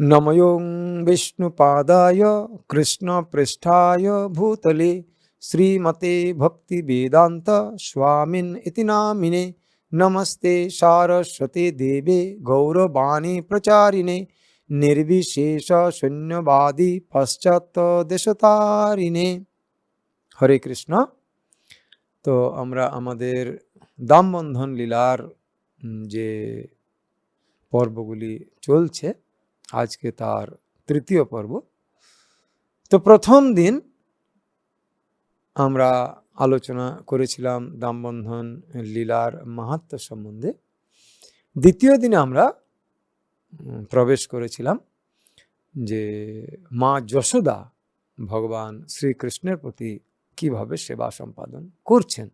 নময়ং বিষ্ণুপাদায় কৃষ্ণপৃষ্ঠায় ভূতলে শ্রীমতে ভক্তি বেদান্ত স্বামিন ইতি নামিনে নমস্তে সারস্বতী দেবে গৌরবাণী প্রচারিণে নির্বিশেষ শূন্যবাদী পাশ্চাত্য দেশতারিণে হরে কৃষ্ণ তো আমরা আমাদের দামবন্ধন লীলার যে পর্বগুলি চলছে আজকে তার তৃতীয় পর্ব। তো প্রথম দিন আমরা আলোচনা করেছিলাম দামবন্ধন লীলার মাহাত্ম সম্বন্ধে। দ্বিতীয় দিনে আমরা প্রবেশ করেছিলাম যে মা যশোদা ভগবান শ্রীকৃষ্ণের প্রতি কীভাবে সেবা সম্পাদন করছেন।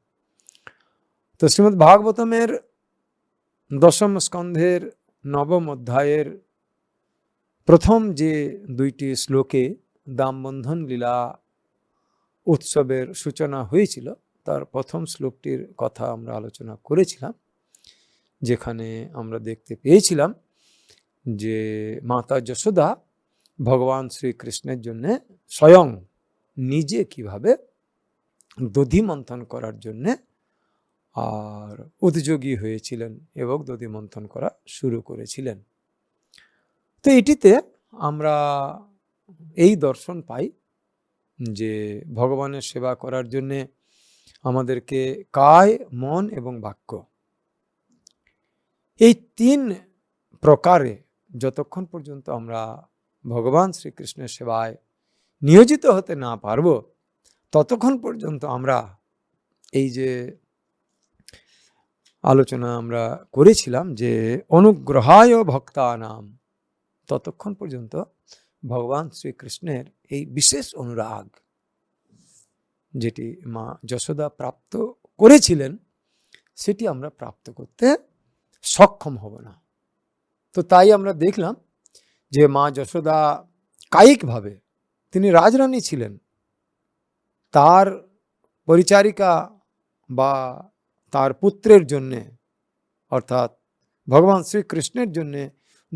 তো শ্রীমদ্ ভাগবতমের দশম স্কন্ধের নবম অধ্যায়ের প্রথম যে দুইটি শ্লোকে দামবন্ধন লীলা উৎসবের সূচনা হয়েছিল, তার প্রথম শ্লোকটির কথা আমরা আলোচনা করেছিলাম, যেখানে আমরা দেখতে পেয়েছিলাম যে মাতা যশোদা ভগবান শ্রীকৃষ্ণের জন্যে স্বয়ং নিজে কীভাবে দধি মন্থন করার জন্যে আর উদ্যোগী হয়েছিলেন এবং দধি মন্থন করা শুরু করেছিলেন। তো এটিতে আমরা এই দর্শন পাই যে ভগবানের সেবা করার জন্যে আমাদেরকে কায়, মন এবং বাক্য। এই তিন প্রকারে যতক্ষণ পর্যন্ত আমরা ভগবান শ্রীকৃষ্ণের সেবায় নিয়োজিত হতে না পারব, ততক্ষণ পর্যন্ত আমরা এই যে আলোচনা আমরা করেছিলাম যে অনুগ্রহায় ভক্তা নাম ততক্ষণ পর্যন্ত ভগবান শ্রীকৃষ্ণের এই বিশেষ অনুরাগ যেটি মা যশোদা প্রাপ্ত করেছিলেন, সেটি আমরা প্রাপ্ত করতে সক্ষম হব না। তো তাই আমরা দেখলাম যে মা যশোদা কায়িকভাবে তিনি রাজরানী ছিলেন। তার পরিচারিকা বা তার পুত্রের জন্যে, অর্থাৎ ভগবান শ্রীকৃষ্ণের জন্যে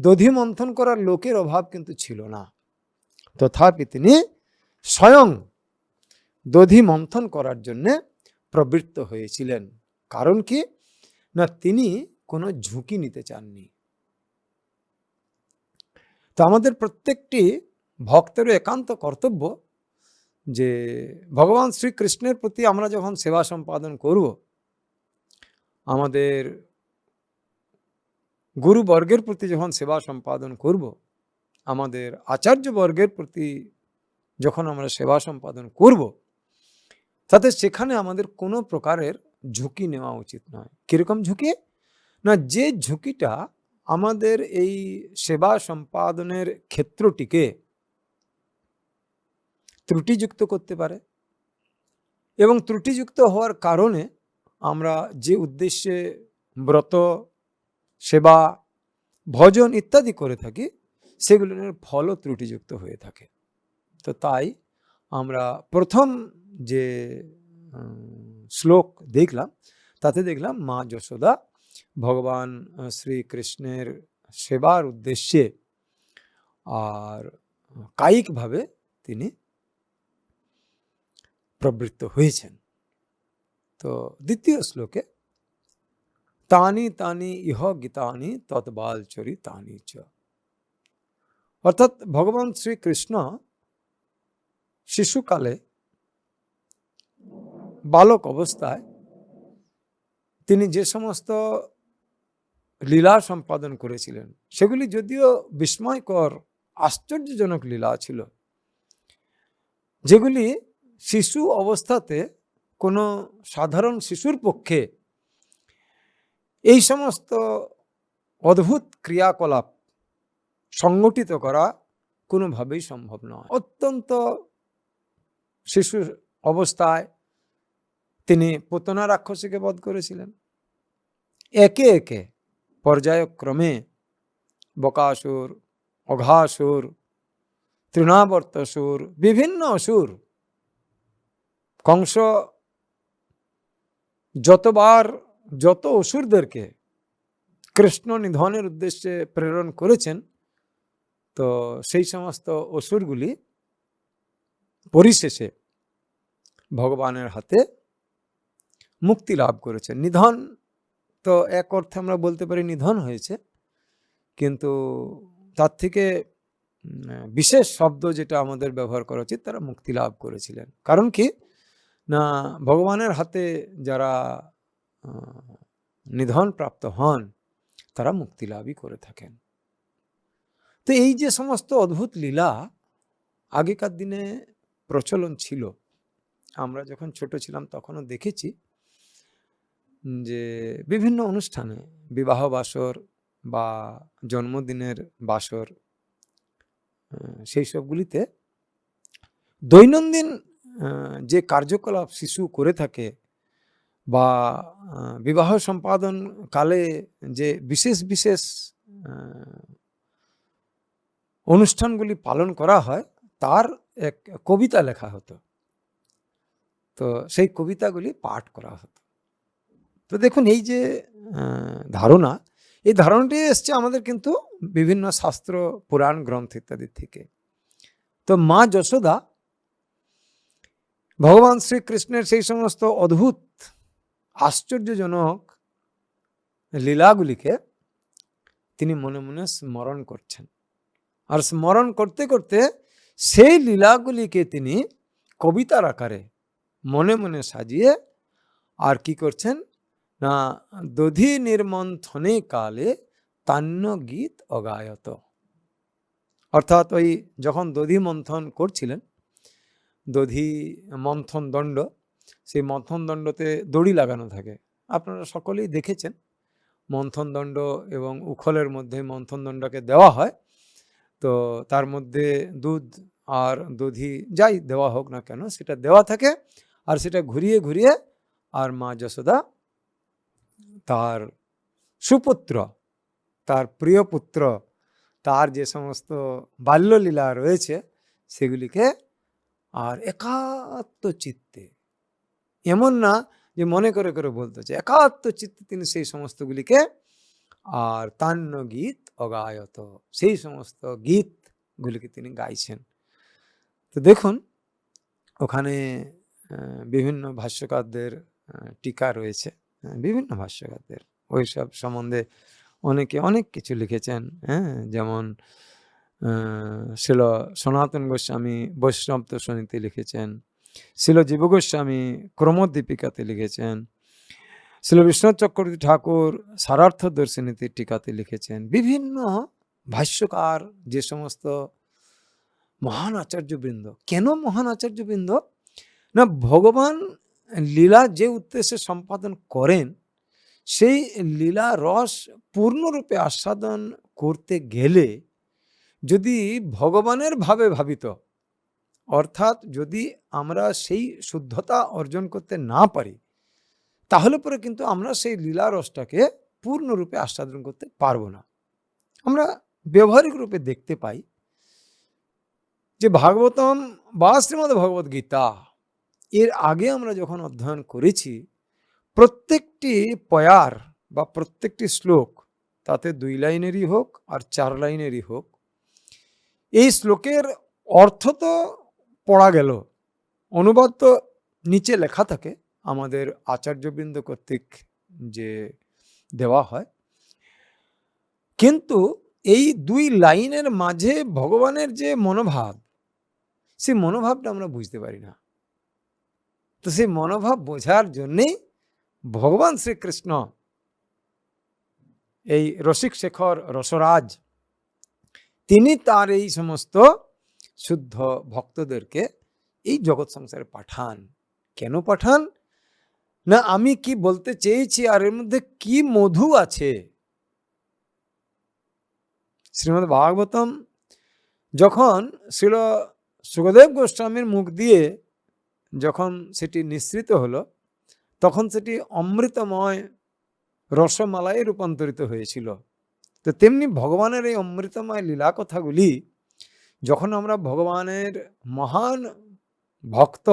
দধি মন্থন করার লোকের অভাব কিন্তু ছিল না। তথাপি তিনি স্বয়ং দধি মন্থন করার জন্যে প্রবৃত্ত হয়েছিলেন। কারণ কি? না, তিনি কোনো ঝুঁকি নিতে চাননি। তো আমাদের প্রত্যেকটি ভক্তেরও একান্ত কর্তব্য যে ভগবান শ্রীকৃষ্ণের প্রতি আমরা যখন সেবা সম্পাদন করব, আমাদের গুরুবর্গের প্রতি যখন সেবা সম্পাদন করব, আমাদের আচার্যবর্গের প্রতি যখন আমরা সেবা সম্পাদন করব, তাতে সেখানে আমাদের কোনো প্রকারের ঝুঁকি নেওয়া উচিত নয়। কীরকম ঝুঁকি? না, যে ঝুঁকিটা আমাদের এই সেবা সম্পাদনের ক্ষেত্রটিকে ত্রুটিযুক্ত করতে পারে এবং ত্রুটিযুক্ত হওয়ার কারণে আমরা যে উদ্দেশ্যে ব্রত সেবা, ভজন ইত্যাদি করে থাকি, সেগুলোর ফলও ত্রুটিযুক্ত হয়ে থাকে। তো তাই আমরা প্রথম যে শ্লোক দেখলাম, তাতে দেখলাম মা যশোদা ভগবান শ্রীকৃষ্ণের সেবার উদ্দেশ্যে আর কায়িকভাবে তিনি প্রবৃত্ত হয়েছেন। তো দ্বিতীয় শ্লোকে তানি তানি ইহ গীতানি তৎবালচরি তানি চ অর্থাৎ ভগবান শ্রীকৃষ্ণ শিশুকালে বালক অবস্থায় তিনি যে সমস্ত লীলা সম্পাদন করেছিলেন সেগুলি যদিও বিস্ময়কর আশ্চর্যজনক লীলা ছিল যেগুলি শিশু অবস্থাতে কোনো সাধারণ শিশুর পক্ষে এই সমস্ত অদ্ভুত ক্রিয়াকলাপ সংগঠিত করা কোনোভাবেই সম্ভব নয়। অত্যন্ত শিশু অবস্থায় তিনি পুতনা রাক্ষসীকে বধ করেছিলেন। একে একে পর্যায়ক্রমে বকাসুর, অঘাসুর তৃণাবর্ত সুর বিভিন্ন অসুর, কংস যতবার যত অসুরদেরকে কৃষ্ণ নিধনের উদ্দেশ্যে প্রেরণ করেছেন, তো সেই সমস্ত অসুরগুলি পরিশেষে ভগবানের হাতে মুক্তি লাভ করেছে। নিধন তো এক অর্থে আমরা বলতে পারি নিধন হয়েছে, কিন্তু তার থেকে বিশেষ শব্দ যেটা আমাদের ব্যবহার করা উচিত, তারা মুক্তি লাভ করেছিলেন। কারণ কি? না, ভগবানের হাতে যারা নিধন প্রাপ্ত হন, তারা মুক্তি লাভই করে থাকেন। তো এই যে সমস্ত অদ্ভুত লীলা আগেকার দিনে প্রচলন ছিল, আমরা যখন ছোট ছিলাম তখনও দেখেছি যে বিভিন্ন অনুষ্ঠানে, বিবাহ বাসর বা জন্মদিনের বাসর সেই সবগুলিতে দৈনন্দিন যে কার্যকলাপ শিশু করে থাকে বা বিবাহ সম্পাদন কালে যে বিশেষ বিশেষ অনুষ্ঠানগুলি পালন করা হয়, তার এক কবিতা লেখা হতো। তো সেই কবিতাগুলি পাঠ করা হতো। তো দেখুন, এই যে ধারণা, এই ধারণাটি এসছে আমাদের কিন্তু বিভিন্ন শাস্ত্র, পুরাণ, গ্রন্থ ইত্যাদি থেকে। তো মা যশোদা, ভগবান শ্রীকৃষ্ণের সেই সমস্ত অদ্ভুত আশ্চর্যজনক লীলাগুলিকে তিনি মনে মনে স্মরণ করছেন। আর স্মরণ করতে করতে সেই লীলাগুলিকে তিনি কবিতার আকারে মনে মনে সাজিয়ে আর কি করছেন? না, দধি নির্মন্থনে কালে তান্য গীত অগায়ত। অর্থাৎ ওই যখন দধি মন্থন করছিলেন, দধি মন্থন দণ্ড সেই মন্থন দণ্ডতে দড়ি লাগানো থাকে। আপনারা সকলেই দেখেছেন মন্থন দণ্ড এবং উখলের মধ্যে মন্থন দণ্ডকে দেওয়া হয়। তো তার মধ্যে দুধ আর দধি যাই দেওয়া হোক না কেন, সেটা দেওয়া থাকে আর সেটা ঘুরিয়ে ঘুরিয়ে আর মা যশোদা তার সুপুত্র, তার প্রিয় পুত্র, তার যে সমস্ত বাল্যলীলা রয়েছে, সেগুলিকে আর একাত্ম চিত্তে এমন না যে মনে করে করে বলতে হচ্ছে একাত্ম চিত্তে তিনি সেই সমস্তগুলিকে আর তান্য গীত অগায়ত সেই সমস্ত গীতগুলিকে তিনি গাইছেন। তো দেখুন ওখানে বিভিন্ন ভাষ্যকারদের টিকা রয়েছে। হ্যাঁ, বিভিন্ন ভাষ্যকারদের। ওইসব সম্বন্ধে অনেকে অনেক কিছু লিখেছেন। হ্যাঁ যেমন শিল সনাতন গোস্বামী বৈষ্ণব দর্শনীতে লিখেছেন। শিল জীব গোস্বামী ক্রমোদ্দীপিকাতে লিখেছেন। শিল বিষ্ণু চক্রবর্তী ঠাকুর সারার্থ দর্শনীতে টিকাতে লিখেছেন। বিভিন্ন ভাষ্যকার, যে সমস্ত মহান আচার্যবৃন্দ, কেন মহান আচার্যবৃন্দ? না, ভগবান লীলা যে উদ্দেশ্যে সম্পাদন করেন, সেই লীলা রস পূর্ণরূপে আস্বাদন করতে গেলে যদি ভগবানের ভাবে ভাবিত অর্থাৎ যদি আমরা সেই শুদ্ধতা অর্জন করতে না পারি, তাহলে পরে কিন্তু আমরা সেই লীলা রসটাকে পূর্ণরূপে আস্বাদন করতে পারব না। আমরা ব্যবহারিক রূপে দেখতে পাই যে ভাগবতম বা শ্রীমদ ভগবদ গীতা, এর আগে আমরা যখন অধ্যয়ন করেছি, প্রত্যেকটি পয়ার বা প্রত্যেকটি শ্লোক, তাতে দুই লাইনেরই হোক আর চার লাইনেরই হোক, এই শ্লোকের অর্থ তো পড়া গেল। অনুবাদ তো নিচে লেখা থাকে, আমাদের আচার্যবৃন্দ কর্তৃক যে দেওয়া হয়। কিন্তু এই দুই লাইনের মাঝে ভগবানের যে মনোভাব, সেই মনোভাবটা আমরা বুঝতে পারি না। তো সেই মনোভাব বোঝার জন্যেই ভগবান শ্রীকৃষ্ণ, এই রসিক শেখর রসরাজ, তিনি তার এই সমস্ত শুদ্ধ ভক্তদেরকে এই জগৎ সংসারে পাঠান। কেন পাঠান? না, আমি কি বলতে চেয়েছি? আর এর মধ্যে কি মধু আছে? শ্রীমদ ভাগবতম যখন শিল সুখদেব গোস্বামীর মুখ দিয়ে যখন সেটি নিঃসৃত হলো, তখন সেটি অমৃতময় রসমালায় রূপান্তরিত হয়েছিল। তো তেমনি ভগবানের এই অমৃতময় লীলা কথাগুলি যখন আমরা ভগবানের মহান ভক্ত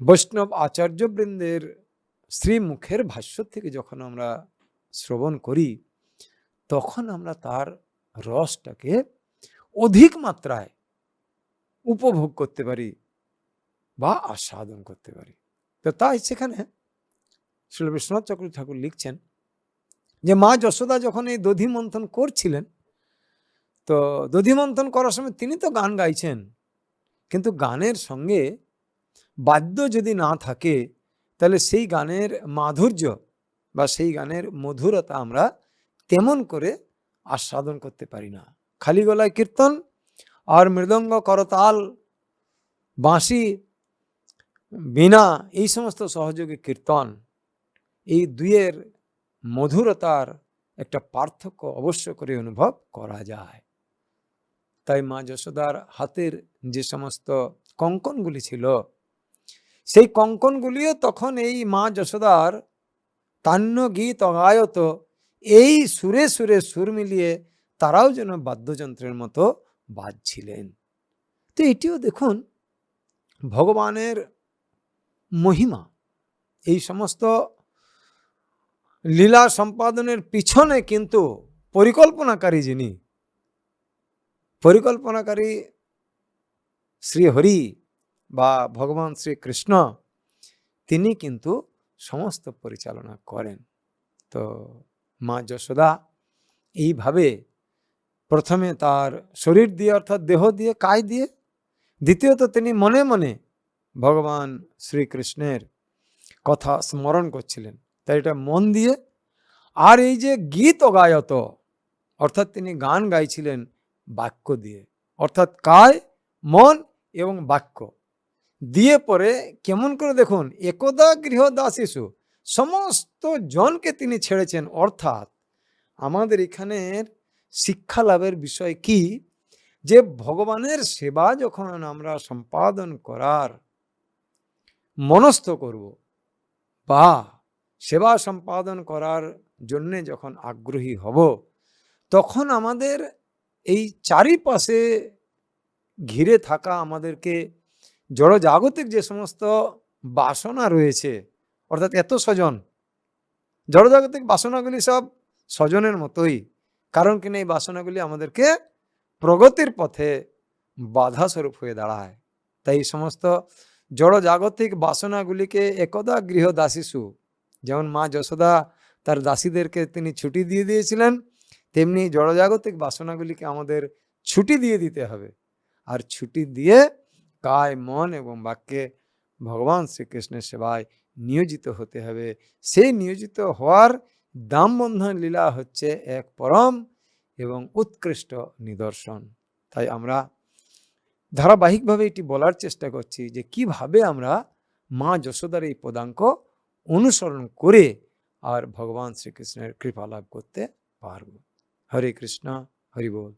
বৈষ্ণব আচার্যবৃন্দের শ্রীমুখের ভাষ্য থেকে যখন আমরা শ্রবণ করি, তখন আমরা তার রসটাকে অধিক মাত্রায় উপভোগ করতে পারি বা আস্বাদন করতে পারি। তো তাই সেখানে শিল বিশ্বনাথ চক্র ঠাকুর লিখছেন যে, মা যশোদা যখন এই দধি মন্থন করছিলেন তো দধি মন্থন করার সময় তিনি তো গান গাইছেন। কিন্তু গানের সঙ্গে বাদ্য যদি না থাকে, তাহলে সেই গানের মাধুর্য বা সেই গানের মধুরতা আমরা তেমন করে আস্বাদন করতে পারি না। খালি গলায় কীর্তন আর মৃদঙ্গ করতাল, বাঁশি বীণা এই সমস্ত সহযোগী কীর্তন, এই দুইয়ের মধুরতার একটা পার্থক্য অবশ্য করে অনুভব করা যায়। তাই মা যশোদার হাতের যে সমস্ত কঙ্কনগুলি ছিল, সেই কঙ্কনগুলিও তখন এই মা যশোদার তান্য গীত অগায়ত এই সুরে সুরে সুর মিলিয়ে তারাও যেন বাদ্যযন্ত্রের মতো বাজছিলেন। তো এটিও দেখুন ভগবানের মহিমা। এই সমস্ত লীলা সম্পাদনের পিছনে কিন্তু পরিকল্পনাকারী যিনি পরিকল্পনাকারী শ্রীহরি বা ভগবান শ্রীকৃষ্ণ তিনি কিন্তু সমস্ত পরিচালনা করেন। তো মা যশোদা এইভাবে প্রথমে তার শরীর দিয়ে অর্থাৎ দেহ দিয়ে কায় দিয়ে, দ্বিতীয়ত তিনি মনে মনে ভগবান শ্রীকৃষ্ণের কথা স্মরণ করছিলেন। তাই এটা মন দিয়ে। আর এই যে গীত গায়ত, অর্থাৎ তিনি গান গাইছিলেন বাক্য দিয়ে। অর্থাৎ কায়, মন এবং বাক্য। দিয়ে পরে কেমন করে দেখুন, একদা গৃহদাসিসু, সমস্ত জনকে তিনি ছেড়েছেন। অর্থাৎ আমাদের এখানের শিক্ষা লাভের বিষয় কি? যে ভগবানের সেবা যখন আমরা সম্পাদন করার মনস্থ করব বা সেবা সম্পাদন করার জন্যে যখন আগ্রহী হব, তখন আমাদের এই চারিপাশে ঘিরে থাকা আমাদেরকে জড়জাগতিক যে সমস্ত বাসনা রয়েছে, অর্থাৎ এত স্বজন, জড়জাগতিক বাসনাগুলি সব স্বজনের মতোই, কারণ কিনা এই বাসনাগুলি আমাদেরকে প্রগতির পথে বাধা স্বরূপ হয়ে দাঁড়ায়। তাই এই সমস্ত জড়জাগতিক বাসনাগুলিকে একদা গৃহদাসিসু যেমন মা যশোদা তার দাসীদেরকে তিনি ছুটি দিয়ে দিয়েছিলেন তেমনি জড়জাগতিক বাসনাগুলিকে আমাদের ছুটি দিয়ে দিতে হবে। আর ছুটি দিয়ে কায় মন এবং বাক্যে ভগবান শ্রীকৃষ্ণের সেবায় নিয়োজিত হতে হবে। সেই নিয়োজিত হওয়ার দামবন্ধন লীলা হচ্ছে এক পরম এবং উৎকৃষ্ট নিদর্শন। তাই আমরা ধারাবাহিকভাবে এটি বলার চেষ্টা করছি যে কীভাবে আমরা মা যশোদার এই পদাঙ্ক অনুসরণ করে আর ভগবান শ্রীকৃষ্ণের কৃপা লাভ করতে পারব। হরে কৃষ্ণ হরি বল